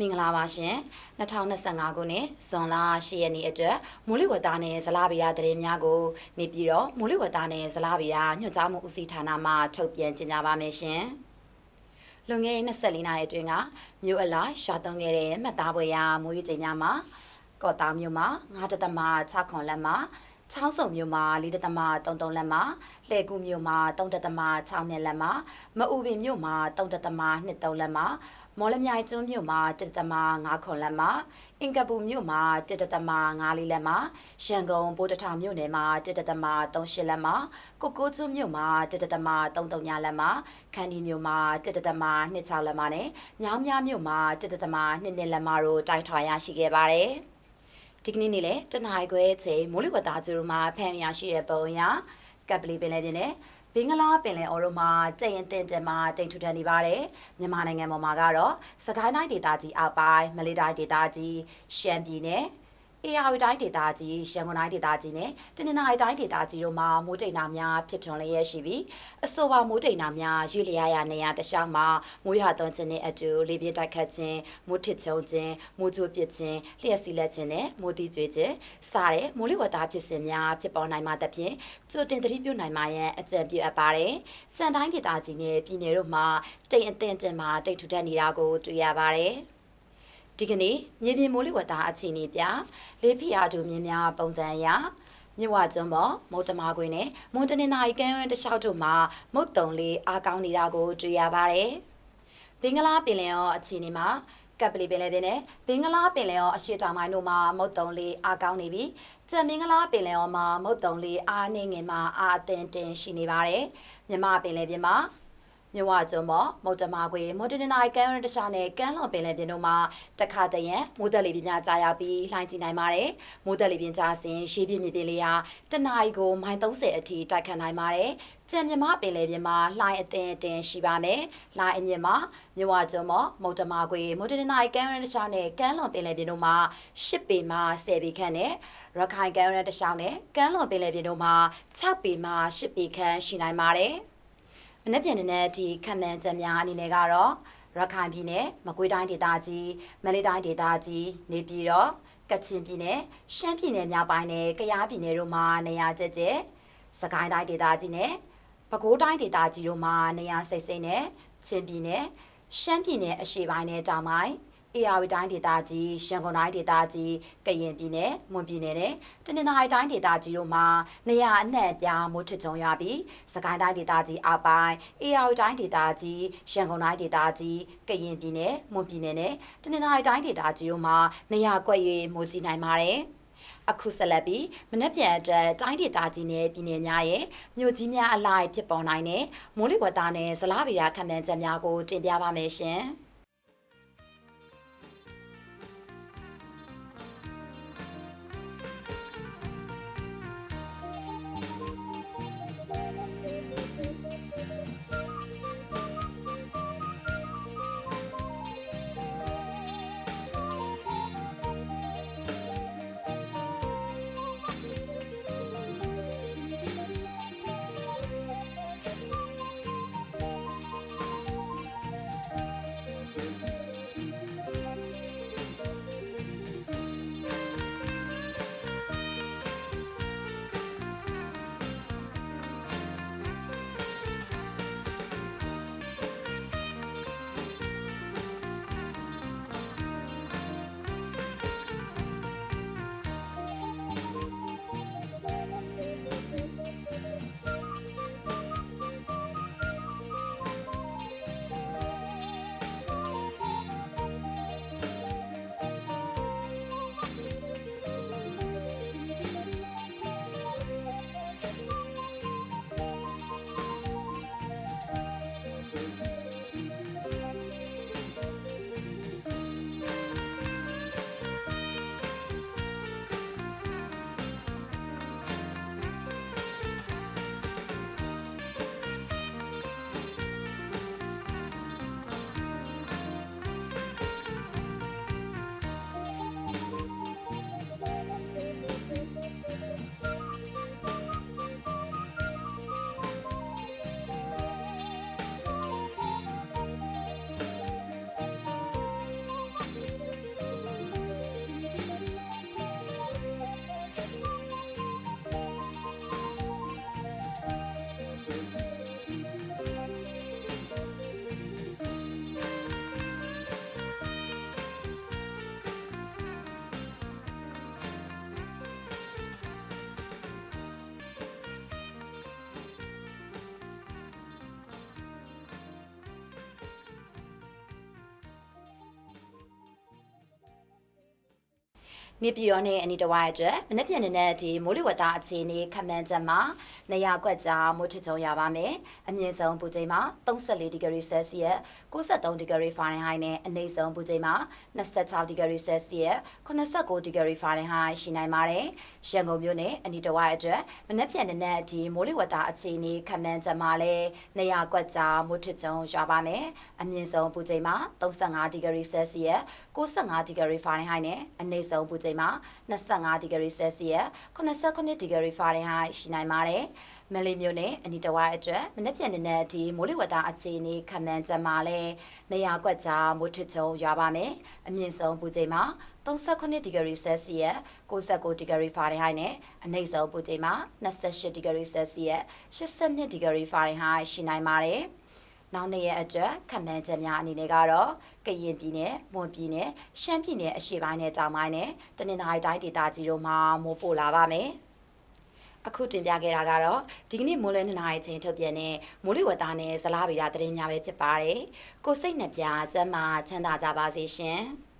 မင်္ဂလာပါရှင်2025ခုနှစ်ဇွန်လ10ရက်နေ့အတွက်မူလဝတ္တနဲ့ဇလာဗီယာသတင်းများကိုနေပြီးတော့မူလဝတ္တနဲ့ဇလာဗီယာညွှန်ကြားမှုဦးစီးဌာနမှထုတ်ပြန်ကြေညာပါမယ်ရှင်လွန်ခဲ့တဲ့24နာရီအတွင်းကမြို့အလားရှာသွန်းခဲ့တဲ့မှတ်သားပွဲရာမူရေးကြေညာမှာကော့တာမြို့မှာ9.6ခွန်လက်မှာချောင်းစုံမြို့မှာ4.33လက်မှာလှဲကူမြို့မှာ3.6နှစ်လက်မှာမအူပင်မြို့မှာ3.23လက်မှာ မော်လမြိုင်ကျွန်းမြို့မှာ1.5ခွန်လက်မှာအင်ကပူမြို့မှာ1.5လေးလက်မှာရန်ကုန်ပိုးတထောင်မြို့နယ်မှာ1.38လက်မှာကိုကိုကျွန်းမြို့မှာ1.33ညလက်မှာခန္ဒီမြို့မှာ1.26လက်မှာနဲ့မြောင်းမြမြို့မှာ1.22လက်မှာတို့တိုက်ထွာရရှိခဲ့ပါတယ်ဒီကနေ့နေ့လေတနင်္ဂနွေခွဲချိန်မိုးလေဝသကျူမှာဖန်ရရှိတဲ့ပုံအရကပ်ပလီပင်လည်းပြင်းနေ ဘင်္ဂလားပင်လယ်အော်တို့မှာကြက်ရင်တင်တင်မှာတိမ်ထူထန်နေပါတယ်မြန်မာနိုင်ငံပေါ်မှာကတော့စကိုင်းတိုင်းဒေသကြီးအောက်ပိုင်းမလေးတိုင်းဒေသကြီးရှမ်းပြည်နယ် အေရဝတီတိုင်းဒေသကြီးရန်ကုန်တိုင်းဒေသကြီးနဲ့တနင်္သာရီတိုင်းဒေသကြီးတို့မှာမိုးတိမ်နာများဖြစ်ထွန်းလျက်ရှိပြီးအဆိုပါမိုးတိမ်နာများရွေ့လျားရာနေရာတခြားမှာမိုးရွာသွန်းခြင်းနဲ့အတူလေပြင်းတိုက်ခတ်ခြင်းမိုးထစ်ချုံခြင်းမိုးကြိုးပစ်ခြင်းလျှက်စီလက်ခြင်းနဲ့မိုးတိကျွေးခြင်းစတဲ့မိုးလေဝသဖြစ်စဉ်များဖြစ်ပေါ်နိုင်မှာသဖြင့်ကြိုတင်သတိပြုနိုင်မှာရန်အကြံပြုအပ်ပါတယ်။ကြံတိုင်းဒေသကြီးနဲ့ပြည်နယ်တို့မှာတိမ်အသင့်တင်မှာတိမ်ထူထပ်နေတာကိုတွေ့ရပါတယ်။ ဒီကနေ့မြေပြင်မိုးလေဝသအခြေအနေပြလေးဖီယာတို့မြင်းများပုံစံအရမြဝကျွန်းပေါ်မုတ်တမာခွေနဲ့မွန်တနင်္သာရီကမ်းရိုးတလျှောက်တို့မှာမုတ်တုံလေးအားကောင်းနေတာကိုတွေ့ရပါတယ်။ဘင်္ဂလားပင်လယ်အော်အခြေအနေမှာကပ်ပလီပင်လယ်ပြင်နဲ့ဘင်္ဂလားပင်လယ်အော်အရှေ့တောင်ပိုင်းတို့မှာမုတ်တုံလေးအားကောင်းနေပြီးကြံမင်္ဂလားပင်လယ်အော်မှာမုတ်တုံလေးအားနေငယ်မှာအားအသင်တင်ရှိနေပါတယ်။မြမပင်လယ်ပြင်မှာ မြဝကျွန်းပေါ်မုတ်တမခွေမွန်တနင်္သာရီကမ်းရိုးတခြားနဲ့ကမ်းလွန်ပင်လယ်ပြင်တို့မှာတခါတရံမိုးသက်လေပြင်းများကြာရောက်ပြီးလှိုင်းကြီးနိုင်ပါတယ်။မိုးသက်လေပြင်းကြာစဉ်ရှေးပြင်းမြေပြင်လေးဟာတနအီကိုမိုင်30အထိတိုက်ခတ်နိုင်ပါတယ်။ကြံမြမပင်လယ်ပြင်မှာလှိုင်းအသင်အတင်ရှိပါမယ်။လှိုင်းအမြင့်မှာမြဝကျွန်းပေါ်မုတ်တမခွေမွန်တနင်္သာရီကမ်းရိုးတခြားနဲ့ကမ်းလွန်ပင်လယ်ပြင်တို့မှာ10ပေမှ10ပေခန့်နဲ့ရခိုင်ကမ်းရိုးတခြားနဲ့ကမ်းလွန်ပင်လယ်ပြင်တို့မှာ6ပေမှ10ပေခန့်ရှိနိုင်ပါတယ်။ မနေ့ပြန်တဲ့ဒီခံမှန်းချက်များအနေနဲ့ကတော့ရခိုင်ပြည်နယ်မကွေးတိုင်းဒေသကြီးမန္တလေးတိုင်းဒေသကြီးနေပြည်တော်ကချင်ပြည်နယ်ရှမ်းပြည်နယ်မြောက်ပိုင်းနဲ့ကယားပြည်နယ်တို့မှာနေရာကျကျစကိုင်းတိုင်းဒေသကြီးနဲ့ပဲခူးတိုင်းဒေသကြီးတို့မှာနေရာစိတ်စိတ်နဲ့ချင်းပြည်နယ်ရှမ်းပြည်နယ်အရှေ့ပိုင်းနဲ့တောင်ပိုင်း အေရဝတီတိုင်းဒေသကြီးရန်ကုန်တိုင်းဒေသကြီးကရင်ပြည်နယ်မွန်ပြည်နယ်နဲ့တနင်္သာရီတိုင်းဒေသကြီးတို့မှာနေရာအနှံ့အပြားမိုးထစ်ချုံရပြီးစကိုင်းတိုင်းဒေသကြီးအောက်ပိုင်းအေရဝတီတိုင်းဒေသကြီးရန်ကုန်တိုင်းဒေသကြီးကရင်ပြည်နယ်မွန်ပြည်နယ်နဲ့တနင်္သာရီတိုင်းဒေသကြီးတို့မှာနေရာကွက်၍မိုးကြီးနိုင်ပါတယ်အခုဆက်လက်ပြီးမနေ့ပြန်အတွက်တိုင်းဒေသကြီးနဲ့ပြည်နယ်များရဲ့မြို့ကြီးများအလိုက်ဖြစ်ပေါ်နိုင်တဲ့မိုးလေဝသနဲ့ဇလားဗေဒခန့်မှန်းချက်များကိုတင်ပြပါမယ်ရှင်။ နေပြည်တော်နဲ့အနီးတစ်ဝိုက်အတွက်မနေ့ပြန်နေတဲ့ဒီမိုးလေဝသအခြေအနေခန့်မှန်းချက်မှာနေရာကွက်ကြားမိုးထချုံရပါမယ်။အမြင့်ဆုံးပူချိန်မှာ34ဒီဂရီဆယ်စီယပ်63ဒီဂရီဖာရင်ဟိုက်နဲ့အနိမ့်ဆုံးပူချိန်မှာ26ဒီဂရီဆယ်စီယပ်89ဒီဂရီဖာရင်ဟိုက်ရှိနိုင်ပါတယ်။ရန်ကုန်မြို့နဲ့အနီးတစ်ဝိုက်အတွက်မနေ့ပြန်နေတဲ့ဒီမိုးလေဝသအခြေအနေခန့်မှန်းချက်မှာလည်းနေရာကွက်ကြားမိုးထချုံရပါမယ်။အမြင့်ဆုံးပူချိန်မှာ35ဒီဂရီဆယ်စီယပ်65ဒီဂရီဖာရင်ဟိုက်နဲ့အနိမ့်ဆုံးပူချိန်မှာ25ဒီဂရီဆယ်စီယပ်89ဒီဂရီဖာရင်ဟိုက်ရှိနိုင်ပါတယ်။မလေးမျိုးနဲ့အနီတဝိုင်းအတွက်မနေ့ပြန်နေတဲ့ဒီမိုးလေဝသအခြေအနေခန့်မှန်းချက်မှာလည်းနေရာကွက်ကြားမိုးထချုံရွာပါမယ်။အမြင့်ဆုံးပူချိန်မှာ38ဒီဂရီဆယ်စီယပ်69ဒီဂရီဖာရင်ဟိုက်နဲ့အနိမ့်ဆုံးပူချိန်မှာ28ဒီဂရီဆယ်စီယပ်82ဒီဂရီဖာရင်ဟိုက်ရှိနိုင်ပါတယ်။ နောက်နေ့ရက်အတွက်ခံမှန်းချက်များအနေနဲ့ကတော့ကရင်ပြည်နယ်၊မွန်ပြည်နယ်၊ရှမ်းပြည်နယ်အရှေ့ပိုင်းနဲ့တောင်ပိုင်းနဲ့တနင်္သာရီတိုင်းဒေသကြီးတို့မှာမိုးပို့လာပါမယ်။အခုတင်ပြခဲ့တာကတော့ဒီကနေ့မိုးလဲနှစ်နာရီချင်းထုတ်ပြန်တဲ့မိုးလေဝသနဲ့ဇလားဗေဒသတင်းများပဲဖြစ်ပါတယ်။ကိုစိတ်နှပြကျမ်းမာချမ်းသာကြပါစေရှင်။